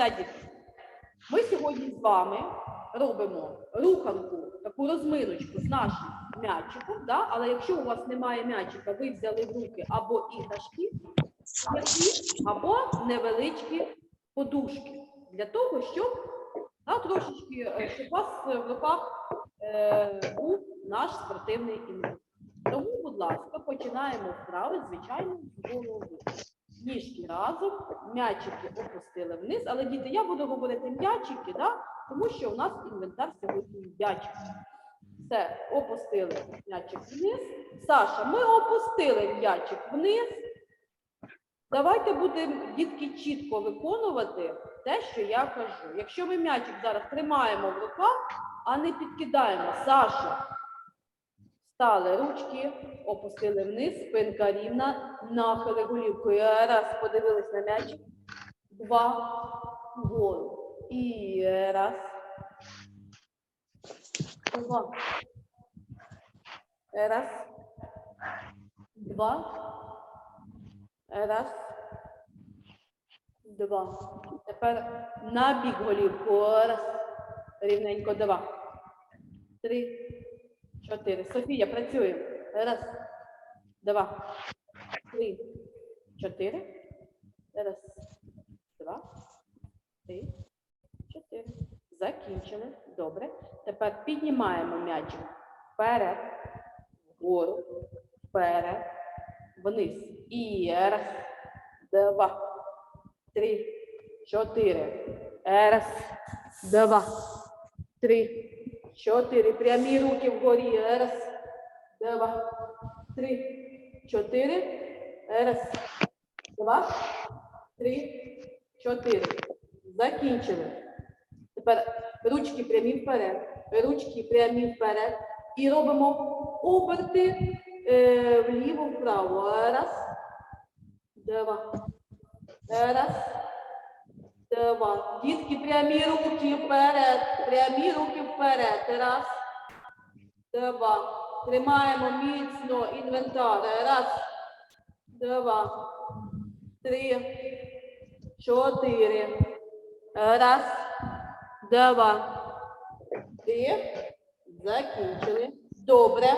Все. Ми сьогодні з вами робимо руханку, таку розминочку з нашим м'ячиком. Да? Але якщо у вас немає м'ячика, ви взяли в руки або іграшки, або невеличкі подушки для того, щоб да, трошечки, е, щоб у вас в руках е, був наш спортивний інвентар. Тому, будь ласка, починаємо вправи, звичайно, з голови. Ніжки разом, м'ячики опустили вниз. Але діти, я буду говорити м'ячики, да? тому що у нас інвентар сьогодні м'ячик. Все, опустили м'ячик вниз. Саша, ми опустили м'ячик вниз. Давайте будемо дітки чітко виконувати те, що я кажу. Якщо ми м'ячик зараз тримаємо в руках, а не підкидаємо, Саша, Стали ручки, опустили вниз, спинка рівна, нахили голівкою. Раз, подивились на м'ячик. Два, вгору. І раз. Два. Раз. Два. Раз. Два. Тепер на бік голівку. Раз. Рівненько. Два. Три. Чотири. Софія, працюємо. Раз, два, три, чотири. Раз, два, три, чотири. Закінчили. Добре. Тепер піднімаємо м'ячик вперед, вгору, вперед, вниз. І раз, два, три, чотири. Раз, два, три, чотири. Прямі руки вгорі. Раз, два, три, чотири. Раз, два, три, чотири. Закінчили. Тепер ручки прямі вперед. Ручки прямі вперед. І робимо оберти е, вліво-вправо. Раз, два. Раз, Два. Дітки, прямі руки вперед. Прямі руки вперед. Раз. Два. Тримаємо міцно інвентар. Раз. Два. Три. Чотири. Раз. Два. Три. Закінчили. Добре.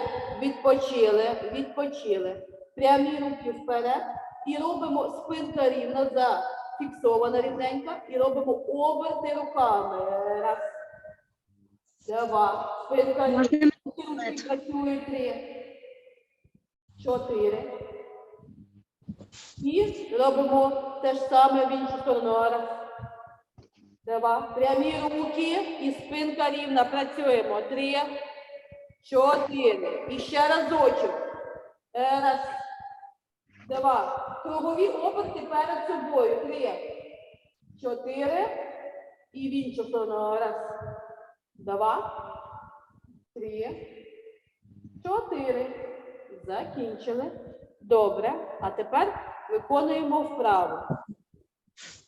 Відпочили. Відпочили. Прямі руки вперед. І робимо спинка рівно за фіксована рівненька і робимо оберти руками. Раз, два, рівна, руки три, чотири. І робимо те ж саме в іншу сторону. Раз, два, прямі руки і спинка рівна. Працюємо. Три, чотири. І ще разочок. Раз, Два. Кругові оберти перед собою. Три. Чотири. І в іншу сторону. Раз. Два. Три. Чотири. Закінчили. Добре. А тепер виконуємо вправу.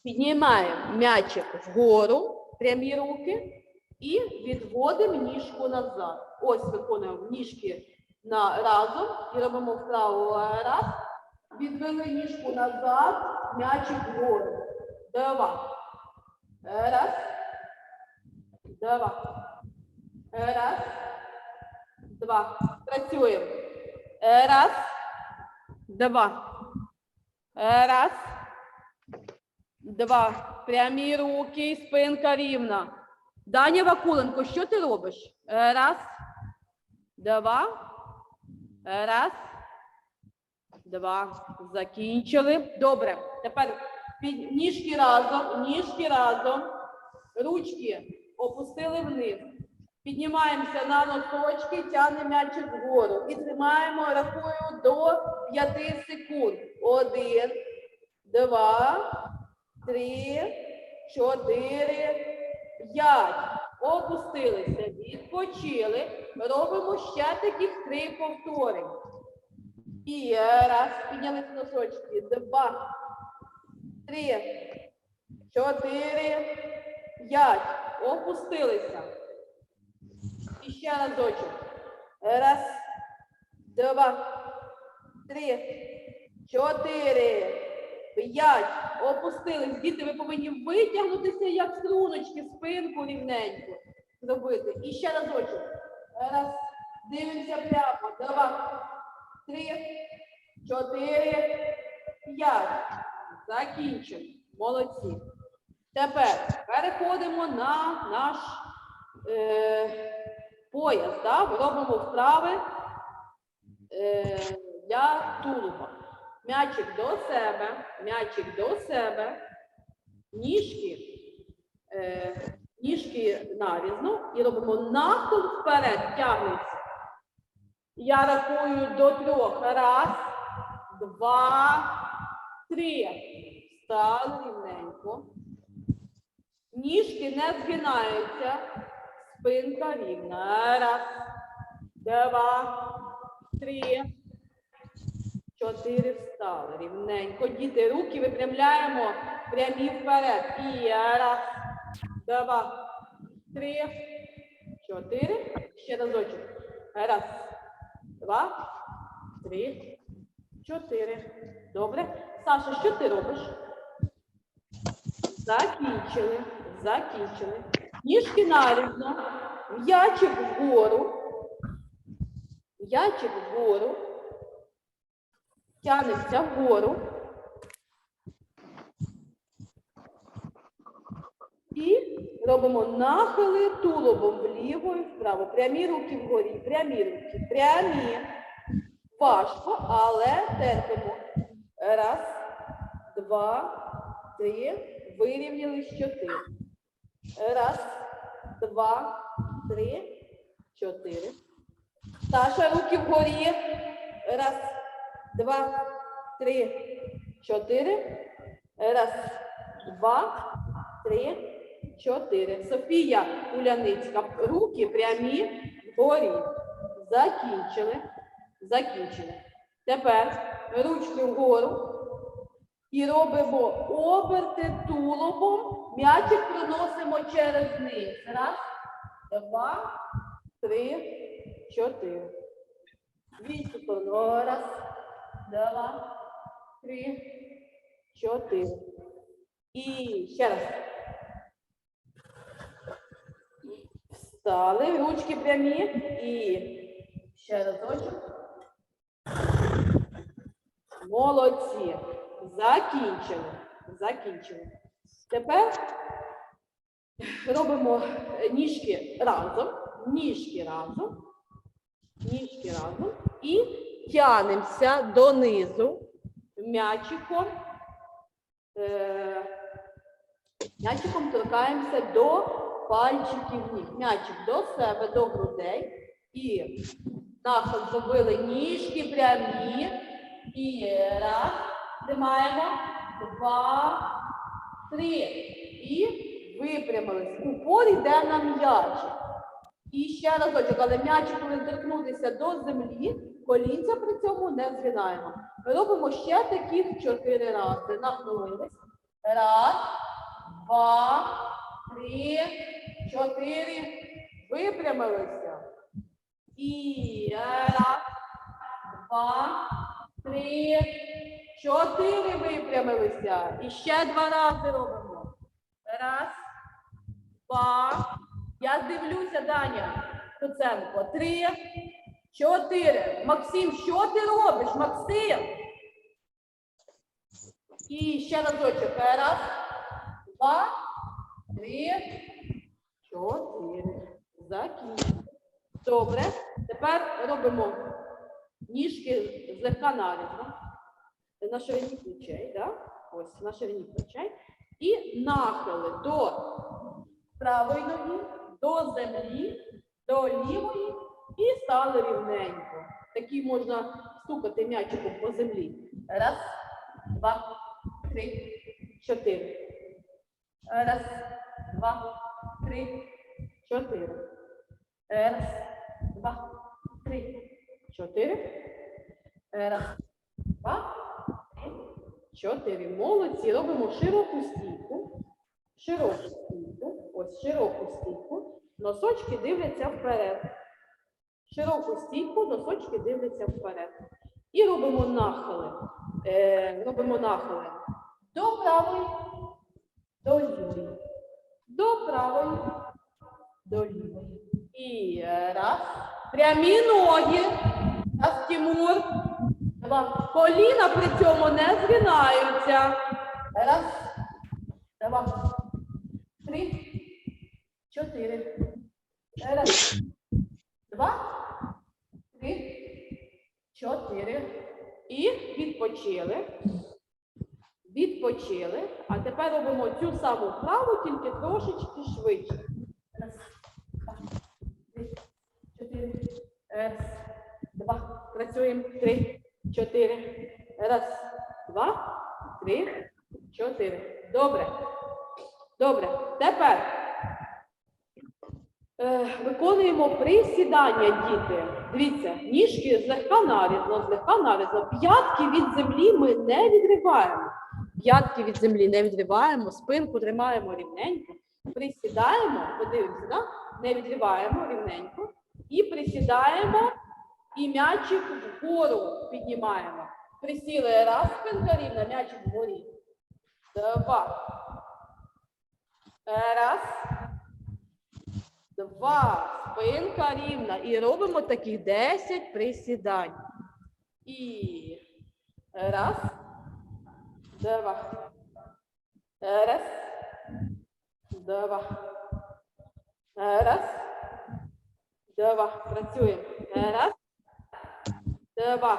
Піднімаємо м'ячик вгору, прямі руки, і відводимо ніжку назад. Ось виконуємо ніжки на разом і робимо вправу. Раз. Відвели ніжку назад, м'ячик вгору. Два. Раз. Два. Раз. Два. Працюємо. Раз. Два. Раз. Два. Прямі руки, спинка рівна. Даня Вакуленко, що ти робиш? Раз. Два. Раз. Два. Закінчили. Добре. Тепер ніжки разом, ніжки разом. Ручки опустили вниз. Піднімаємося на носочки, тягнемо м'ячик вгору. І тримаємо, рахую до 5 секунд. Один, два, три, чотири, п'ять. Опустилися, відпочили. Робимо ще таких три повтори. І раз, піднялися носочки. Два, три, чотири, п'ять. Опустилися. І ще разочок. Раз, два, три, чотири, п'ять. Опустились. Діти, ви повинні витягнутися, як струночки, спинку рівненько зробити. І ще разочок. Раз. Дивимося прямо. Два, три, чотири, п'ять. Закінчимо. Молодці. Тепер переходимо на наш е, пояс. Да? Робимо вправи е, для тулуба. М'ячик до себе, м'ячик до себе, ніжки, е, ніжки нарізно і робимо нахил вперед, тягнеться. Я рахую до трьох. Раз, два, три. Стали. Ніжки не згинаються. Спинка рівна. Раз, два, три, чотири. Встали. Рівненько. Діти, руки випрямляємо прямі вперед. І раз, два, три, чотири. Ще разочок. Раз, два, три, чотири. Добре. Саша, що ти робиш? Закінчили. Закінчили. Ніжки нарізно. М'ячик вгору. М'ячик вгору. Тянемося вгору. І робимо нахили тулубом вліво і вправо. Прямі руки вгорі, прямі руки, прямі. Важко, але терпимо. Раз, два, три. Вирівнялись чотири. Раз, два, три, чотири. Саша, руки вгорі. Раз, два, три, чотири. Раз, два, три, чотири. Софія Уляницька. Руки прямі вгорі. Закінчили. Закінчили. Тепер ручки вгору. І робимо оберти тулубом. М'ячик проносимо через низ. Раз, два, три, чотири. В іншу сторону. Раз, два, три, чотири. І ще раз. Встали, ручки прямі і ще разочок. Молодці. Закінчили. Закінчили. Тепер робимо ніжки разом, ніжки разом, ніжки разом і тянемося донизу м'ячиком. Е, м'ячиком торкаємося до пальчиків ніг. М'ячик до себе, до грудей. І нахил зробили ніжки прямі. І раз. Тримаємо. Два, три. І випрямились. Упор йде на м'ячик. І ще разочок, але м'ячик повинен торкнутися до землі, колінця при цьому не згинаємо. Робимо ще таких чотири рази. Нахилились. Раз, два, три, чотири. Випрямилися. І раз, два, три, чотири випрямилися. І ще два рази робимо. Раз, два. Я дивлюся, Даня Куценко. Три, чотири. Максим, що ти робиш, Максим? І ще разочок. Раз, два, три, чотири. Закінчили. Добре. Тепер робимо ніжки злегка нарізно. На ширині плечей, да? Ось на ширині плечей. І нахили до правої ноги, до землі, до лівої і стали рівненько. Такі можна стукати м'ячиком по землі. Раз, два, три, чотири. Раз, два, три, чотири. Раз, два, три, чотири. Раз, два, чотири. Молодці. Робимо широку стійку. Широку стійку. Ось широку стійку. Носочки дивляться вперед. Широку стійку, носочки дивляться вперед. І робимо нахили. Е, робимо нахили. До правої, до лівої. До правої, до лівої. І раз. Прямі ноги. Раз, Тимур. Два. Коліна при цьому не згинаються. Раз. Два. Три. Чотири. Раз. Два. Три. Чотири. І відпочили. Відпочили. А тепер робимо цю саму вправу, тільки трошечки швидше. Раз, два, три, чотири. Раз, два. Працюємо. Три, чотири. Раз, два, три, чотири. Добре. Добре. Тепер е, виконуємо присідання, діти. Дивіться, ніжки злегка нарізно, злегка нарізно. П'ятки від землі ми не відриваємо. П'ятки від землі не відриваємо, спинку тримаємо рівненько. Присідаємо, подивимося, да? не відриваємо рівненько. І присідаємо, і м'ячик вгору піднімаємо. Присіли раз, спинка рівна, м'ячик вгорі. Два. Раз. Два. Спинка рівна. І робимо таких 10 присідань. І раз. Два. Раз. Два. Раз. Два. Працюємо. Раз. Два.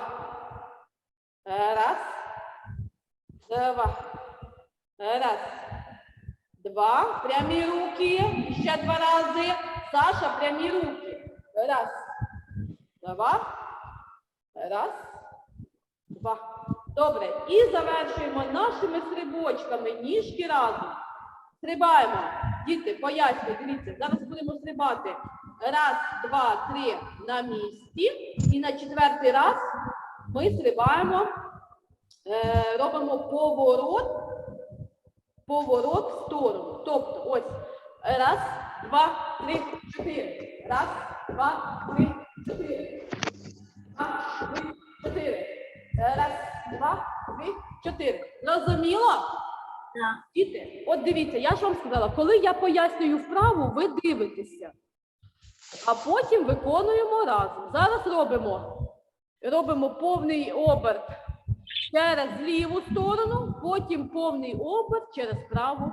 Раз. Два. Раз. Два. Прямі руки. Ще два рази. Саша, прямі руки. Раз. Два. Раз. Два. Добре. І завершуємо нашими стрибочками. Ніжки разом. Стрибаємо. Діти, пояснюю, дивіться, зараз будемо стрибати. Раз, два, три на місці. І на четвертий раз ми стрибаємо, е, робимо поворот, поворот в сторону. Тобто, ось раз, два, три, чотири. Раз, два, три, чотири. Два, три, чотири. Раз, два, три, чотири. Розуміло? Діти, от дивіться, я ж вам сказала, коли я пояснюю вправу, ви дивитеся, а потім виконуємо разом. Зараз робимо, робимо повний оберт через ліву сторону, потім повний оберт через праву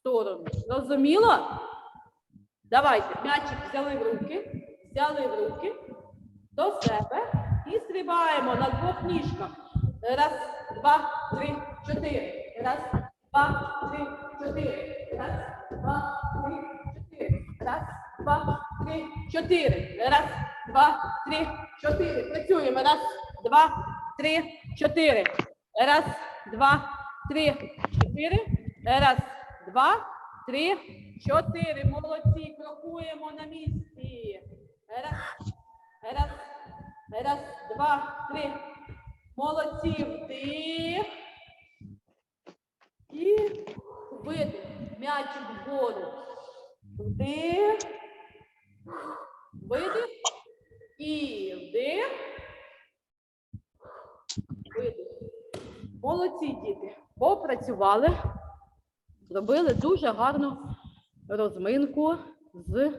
сторону. Розуміло? Давайте, м'ячик взяли в руки, взяли в руки до себе і стрибаємо на двох ніжках. Раз, два, три, чотири. Раз, чотири. Раз, два, три, чотири. Працюємо. Раз, два, три, чотири. Раз, два, три, чотири. Раз, два, три, чотири. Молодці. Крокуємо на місці. Раз, раз, раз, два, три. Молодці. Вдих. І видих. М'ячик вгору. Вдих. Видих. І вдих. Видих. Молодці діти. Попрацювали. Зробили дуже гарну розминку з